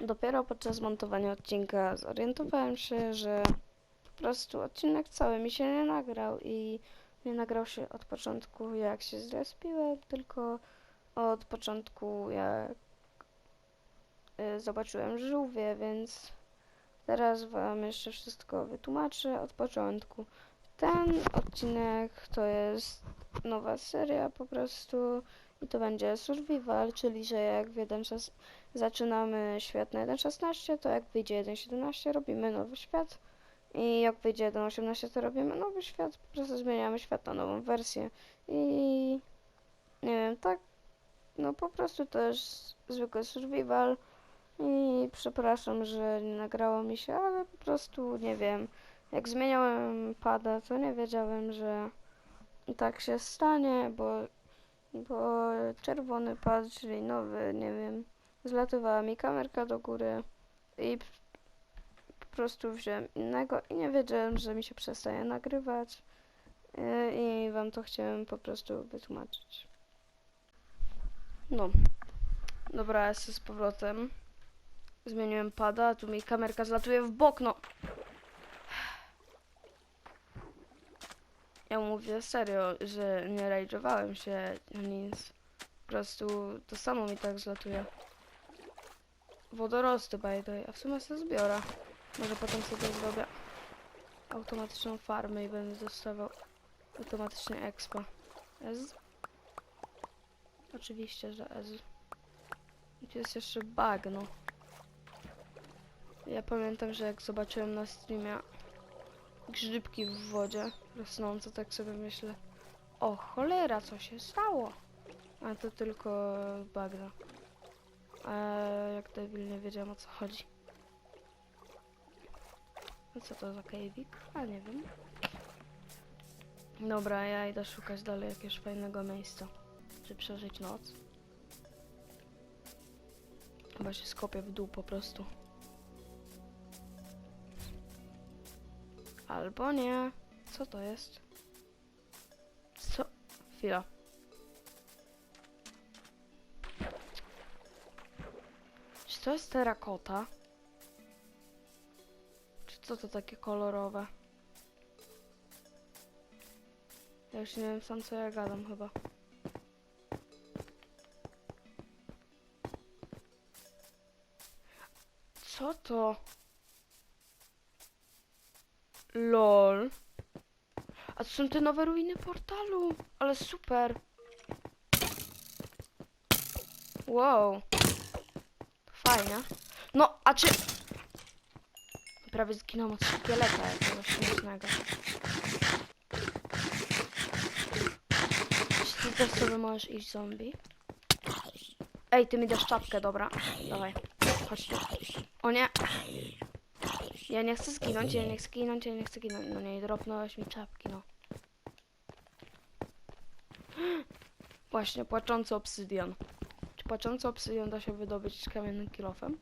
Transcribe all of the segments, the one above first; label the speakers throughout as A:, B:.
A: Dopiero podczas montowania odcinka zorientowałem się, że po prostu odcinek cały mi się nie nagrał i nie nagrał się od początku jak się zrespiłem, tylko od początku jak y, zobaczyłem żółwie, więc teraz wam jeszcze wszystko wytłumaczę od początku. Ten odcinek to jest nowa seria po prostu i to będzie survival, czyli że jak w 1.6 zaczynamy świat na 1.16, to jak wyjdzie 1.17 robimy nowy świat. I jak wyjdzie 1.18 to robimy nowy świat, po prostu zmieniamy świat na nową wersję. I nie wiem, tak no po prostu to jest zwykły survival. I przepraszam, że nie nagrało mi się, ale po prostu nie wiem, jak zmieniałem pada, to nie wiedziałem, że tak się stanie, bo bo czerwony pad, czyli nowy, nie wiem, zlatywała mi kamerka do góry i po prostu wziąłem innego i nie wiedziałem, że mi się przestaje nagrywać yy, i wam to chciałem po prostu wytłumaczyć. No, dobra, jestem z powrotem. Zmieniłem pada, tu mi kamerka zlatuje w bok, no. Ja mówię serio, że nie rage'owałem się nic. Po prostu to samo mi tak zlatuje. Wodorosty by the way, a w sumie sobie zbiorę. Może potem sobie zrobię automatyczną farmę i będę dostawał automatycznie expa. Ez? Oczywiście, że ez. I tu jest jeszcze bagno. Ja pamiętam, że jak zobaczyłem na streamie grzybki w wodzie rosnące, tak sobie myślę. O cholera, co się stało? A to tylko bagna. A jak debil nie wiedziałem o co chodzi. No co to za kajwik? A nie wiem. Dobra, ja idę szukać dalej jakiegoś fajnego miejsca. Czy przeżyć noc? Chyba się skopię w dół po prostu. Albo nie. Co to jest? Co? Chwila. Czy to jest terakota? Czy co to takie kolorowe? Ja już nie wiem sam co ja gadam chyba. Co to? LOL. A to są te nowe ruiny portalu. Ale super. Wow. Fajnie. No, a czy... Prawie zginąłem od szkieleta jakiegoś śmiesznego. Czy ty też sobie możesz iść zombie? Ej, ty mi dasz czapkę, dobra. Dawaj. Chodź tu. O nie. Ja nie chcę zginąć, ja nie chcę zginąć, ja nie chcę zginąć. No nie, dropnąłeś mi czapki, no. Właśnie, płaczący obsydian. Czy płaczący obsydian da się wydobyć z kamiennym kilofem?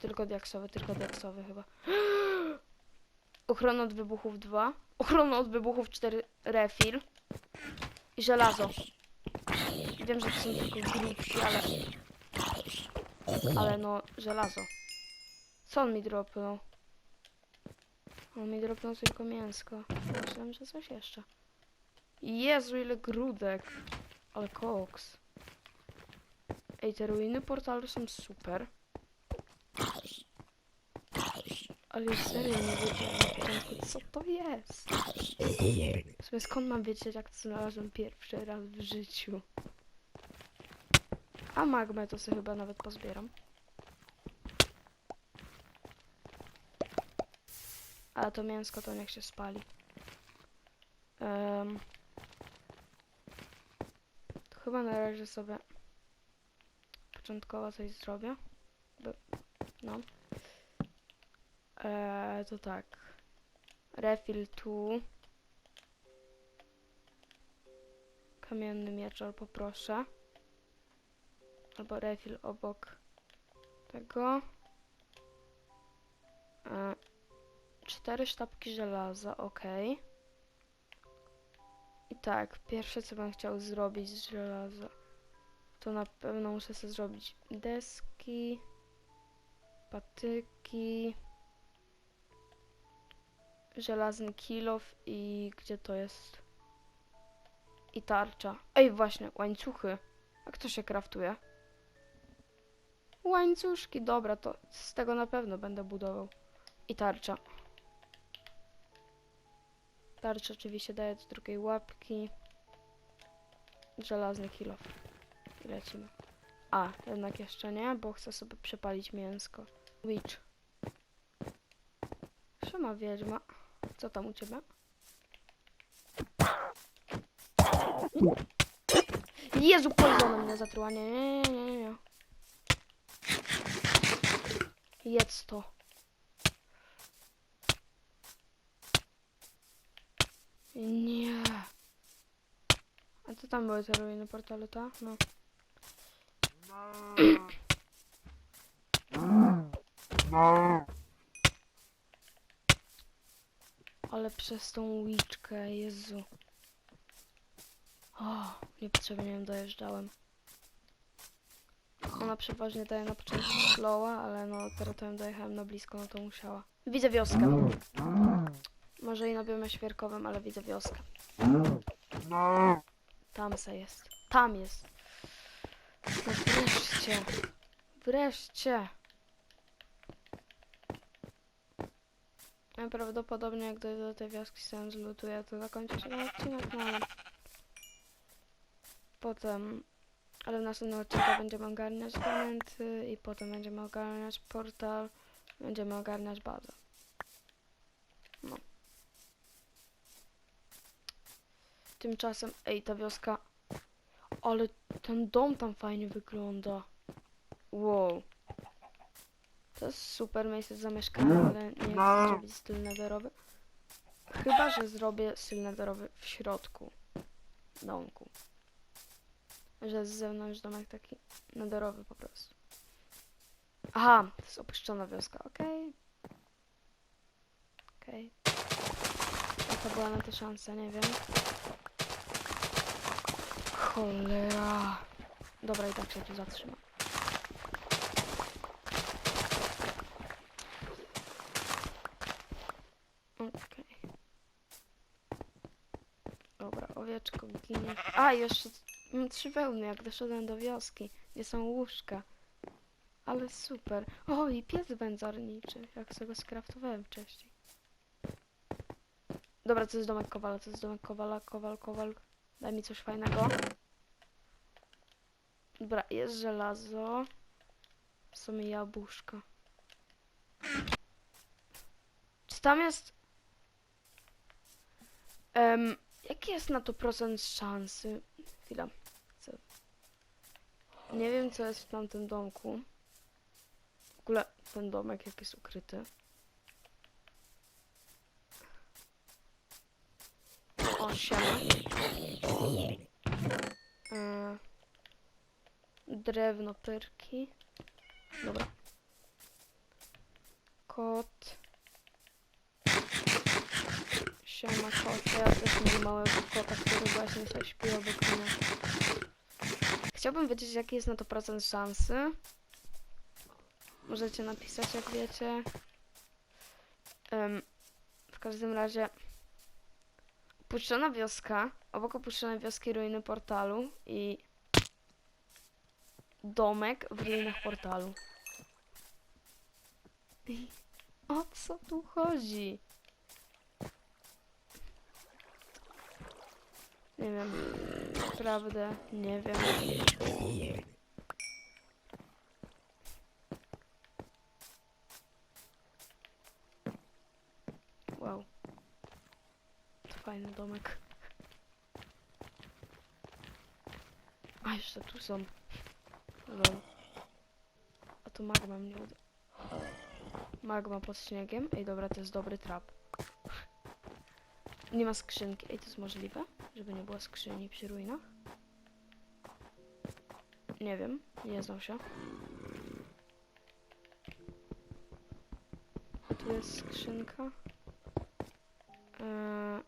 A: Tylko diaksowy, tylko diaksowy chyba. Ochrona od wybuchów 2. Ochrona od wybuchów 4 refill. I żelazo. Wiem, że to są tylko grubsi, ale... Ale no, żelazo. Co on mi dropnął? On mi dropnął tylko mięsko. Myślałem, że coś jeszcze. Jezu, ile grudek. Ale koks. Ej, te ruiny portalu są super. Ale serio nie wiedziałem co to jest. W sumie skąd mam wiedzieć, jak to znalazłem pierwszy raz w życiu? A magmę to sobie chyba nawet pozbieram. Ale to mięsko to niech się spali. Em, to chyba na razie sobie początkowo coś zrobię. No. Eee, to tak. Refill tu. Kamienny mieczor poproszę. Albo refill obok tego. Eee, Cztery sztabki żelaza, ok. I tak, pierwsze co bym chciał zrobić z żelaza, to na pewno muszę sobie zrobić deski, patyki, żelazny kilof i gdzie to jest? I tarcza. Ej, właśnie, łańcuchy. Jak to się kraftuje? Łańcuszki, dobra, to z tego na pewno będę budował. I tarcza. Tarcza oczywiście daje do drugiej łapki. Żelazny kilof. I lecimy. A, jednak jeszcze nie, bo chcę sobie przepalić mięsko. Witch. Siema wiedźma. Co tam u ciebie? Jezu, poison mnie zatruła. Nie, nie, nie, nie. Jedz to. Nie. A co tam były te ruiny portalu, ta? No. Ale przez tą łyczkę, Jezu. O, niepotrzebnie ją dojeżdżałem. Ona przeważnie daje na początku slowa, ale no teraz to ją dojechałem na blisko, no to musiała. Widzę wioskę. Może i na biomie świerkowym, ale widzę wioskę. Tam se jest. Tam jest. No wreszcie. Wreszcie. Najprawdopodobniej jak dojdę do tej wioski sam zlutuję, to zakończę się ten odcinek, no ale... Potem... Ale w następnym odcinku będziemy ogarniać diamenty i potem będziemy ogarniać portal, będziemy ogarniać bazę. No. Tymczasem, ej, ta wioska... Ale ten dom tam fajnie wygląda. Wow. To jest super miejsce do zamieszkania, ale nie chcę zrobić styl nederowy. Chyba, że zrobię styl nederowy w środku domku. Że z zewnątrz domek taki nederowy po prostu. Aha, to jest opuszczona wioska, okej. Okej. Jaka była na to szansa, nie wiem. Cholera. Dobra, i tak się tu zatrzymam. Okej. Dobra, owieczko ginie. A, jeszcze mam trzy wełny, jak doszedłem do wioski, gdzie są łóżka. Ale super. O, i piec wędzarniczy, jak sobie go skraftowałem wcześniej. Dobra, to jest domek Kowala, to jest domek Kowala, Kowal, Kowal. Daj mi coś fajnego. Dobra, jest żelazo. Są jabłuszka. Czy tam jest... Em, jaki jest na to procent szansy? Chwila. Chcę... Nie wiem, co jest w tamtym domku. W ogóle ten domek jak jest ukryty. O, siema. Drewno, pyrki. Dobra. Kot. Siema kot. Ja też mam małego kota, który właśnie sobie obok mnie. Chciałbym wiedzieć, jaki jest na to procent szansy. Możecie napisać, jak wiecie. Em, w każdym razie opuszczona wioska, obok opuszczonej wioski ruiny portalu i domek w ruinach portalu. O co tu chodzi? Nie wiem. Naprawdę nie wiem. Wow. To fajny domek. A jeszcze tu są. Lol. A tu magma mnie uda. Magma pod śniegiem. Ej, dobra, to jest dobry trap. Nie ma skrzynki. Ej, to jest możliwe? Żeby nie było skrzyni przy ruinach? Nie wiem. Nie znam się. Tu jest skrzynka. Eee...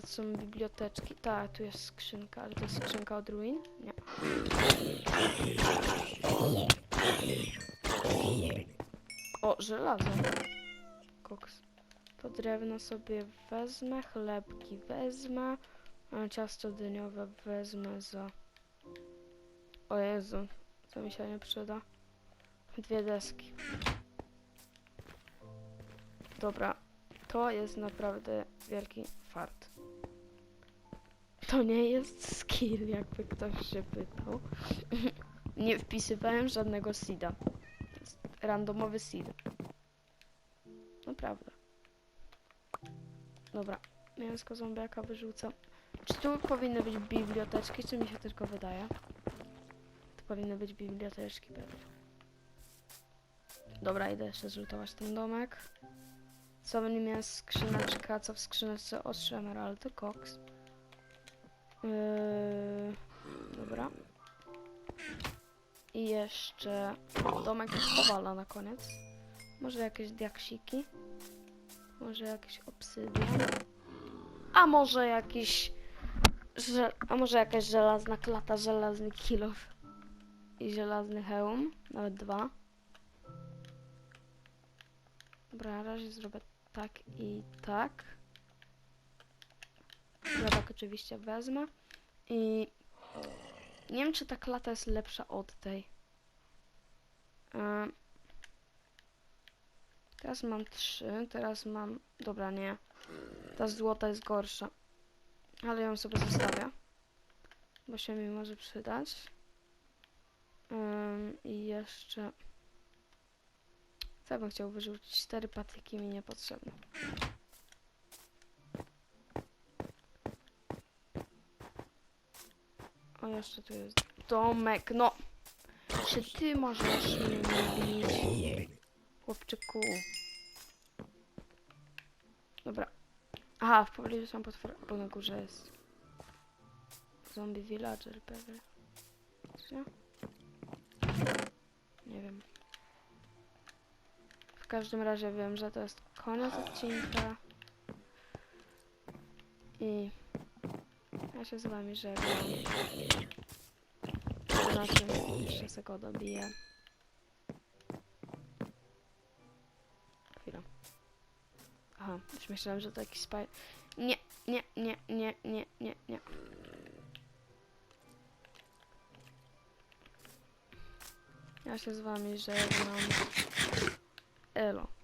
A: To są biblioteczki. Tak, tu jest skrzynka, ale to jest skrzynka od ruin? Nie. O, żelazo. Koks. To drewno sobie wezmę, chlebki wezmę, a ciasto dyniowe wezmę za... O Jezu, co mi się nie przyda. Dwie deski. Dobra, to jest naprawdę wielki fart. To nie jest skill, jakby ktoś się pytał. nie wpisywałem żadnego seeda. To jest randomowy seed. Naprawdę. Dobra, mięsko zombiaka wyrzucam. Czy tu powinny być biblioteczki, czy mi się tylko wydaje? Tu powinny być biblioteczki pewnie. Dobra, idę jeszcze zlutować ten domek. Co w nim jest skrzyneczka, co w skrzyneczce ostrze emeraldy, koks. Yy, dobra. I jeszcze domek kowala na koniec. Może jakieś diaksiki. Może jakiś obsydian. A może jakiś... A może jakaś żelazna klata, żelazny kilof. I żelazny hełm. Nawet dwa. Dobra, na razie zrobię tak i tak. Chlebak oczywiście wezmę. I nie wiem, czy ta klata jest lepsza od tej. Em, teraz mam trzy, teraz mam... Dobra, nie. Ta złota jest gorsza. Ale ją sobie zostawię. Bo się mi może przydać. I jeszcze... Co bym chciał wyrzucić? Cztery patyki mi niepotrzebne. O, jeszcze tu jest domek. No! Czy ty możesz mnie nie bić? Chłopczyku. Dobra. Aha, w pobliżu są potwory. Bo na górze jest. Zombie villager pewnie. Nie wiem. W każdym razie wiem, że to jest koniec odcinka. I ja się z wami żegnam. Na tym jeszcze sobie go dobiję. Chwila. Aha, już myślałem, że to jakiś spaj... Nie, nie, nie, nie, nie, nie, nie. Ja się z wami żegnam. Elo.